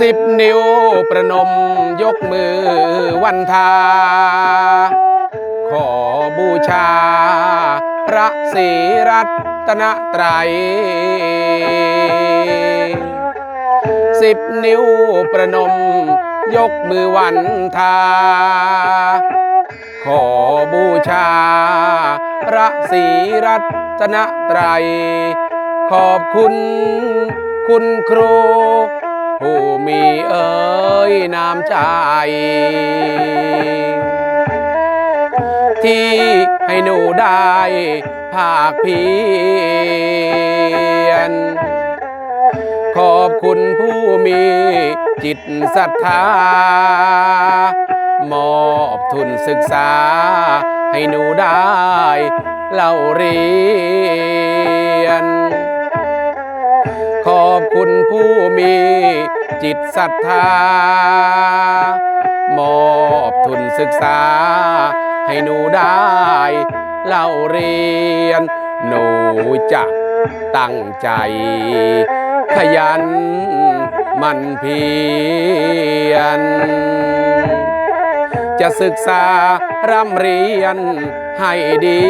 สิบนิ้วประนมยกมือวันทา ขอบูชา พระศรีรัตนตรัยสิบนิ้วประนม ยกมือวันทา ขอบูชา พระศรีรัตนตรัยขอบคุณคุณครู ผู้มีเอ่ยน้ำใจ ที่ให้หนูได้ภาคเพียร ขอบคุณผู้มีจิตศรัทธามอบทุนศึกษา ให้หนูได้เล่าเรียน ขอบคุณผู้มี จิตศรัทธามอบทุนศึกษา ให้หนูได้เล่าเรียน หนูจะตั้งใจ ขยันมันเพียรจะศึกษาร่ำเรียนให้ดี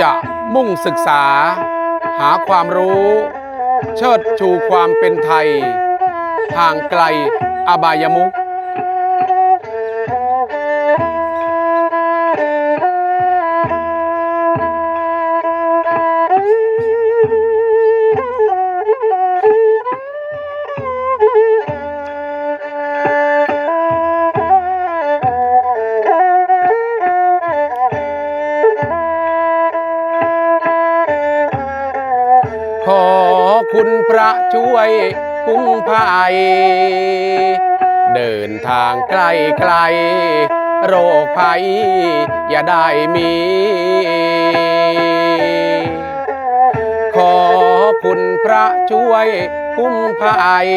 จะมุ่งศึกษา หาความรู้ เชิดชูความเป็นไทยห่างไกลอบายมุข ขอคุณพระช่วยคุ้มภัย เดินทางไกลไกล โรคภัย อย่าได้มี ขอคุณพระช่วยคุ้มภัย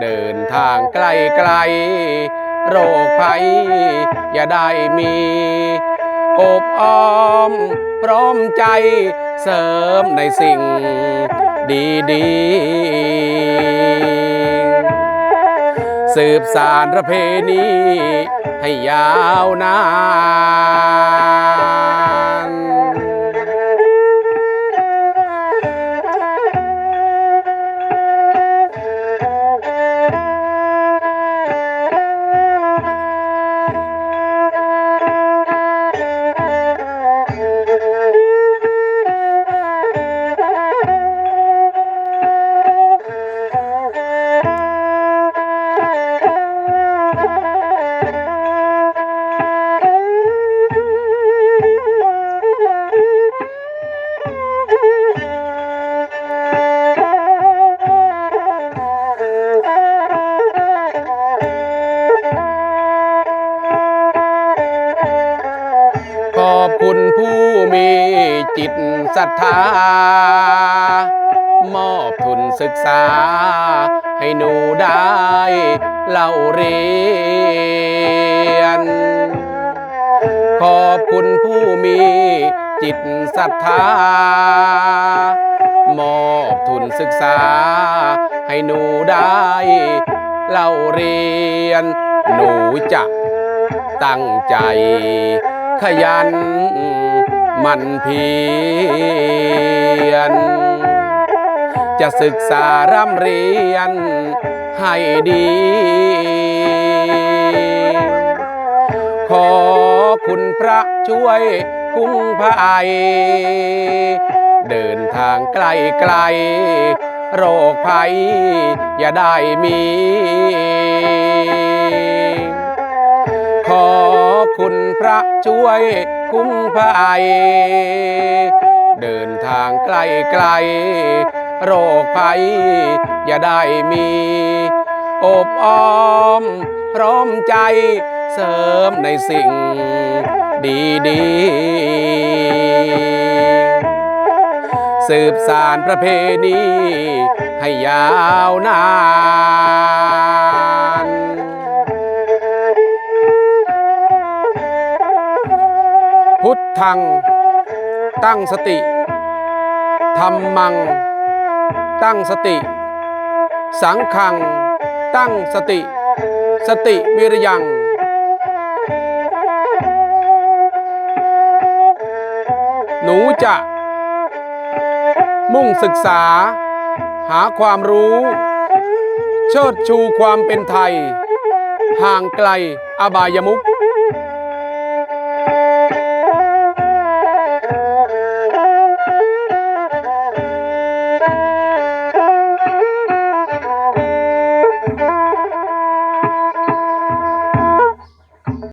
เดินทางไกลไกล โรคภัย อย่าได้มี อบอ้อม พร้อมใจเสริมในสิ่งดีดีๆสืบสารประเพณีให้ยาวนาน ขอบคุณผู้มีจิตศรัทธามอบทุนศึกษา ให้หนูได้เล่าเรียน ขอบคุณผู้มีจิตศรัทธามอบทุนศึกษา ให้หนูได้เล่าเรียน หนูจะตั้งใจ ขยันมันเพียร จะศึกษาร่ำเรียนให้ดี ขอคุณพระช่วยคุ้มภัย เดินทางไกลไกลโรคภัย อย่าได้มี พระช่วยคุ้มภัย เดินทางไกลไกล โรคภัย อย่าได้มี อบอ้อม พร้อมใจเสริมในสิ่งดีดีๆสืบสารประเพณีให้ยาวนาน พุทธัง ตั้งสติธรรมัง ตั้งสติ สังขัง ตั้งสติ สติวิริยัง หนูจะ มุ่งศึกษา หาความรู้ เชิดชูความเป็นไทย ห่างไกลอบายมุข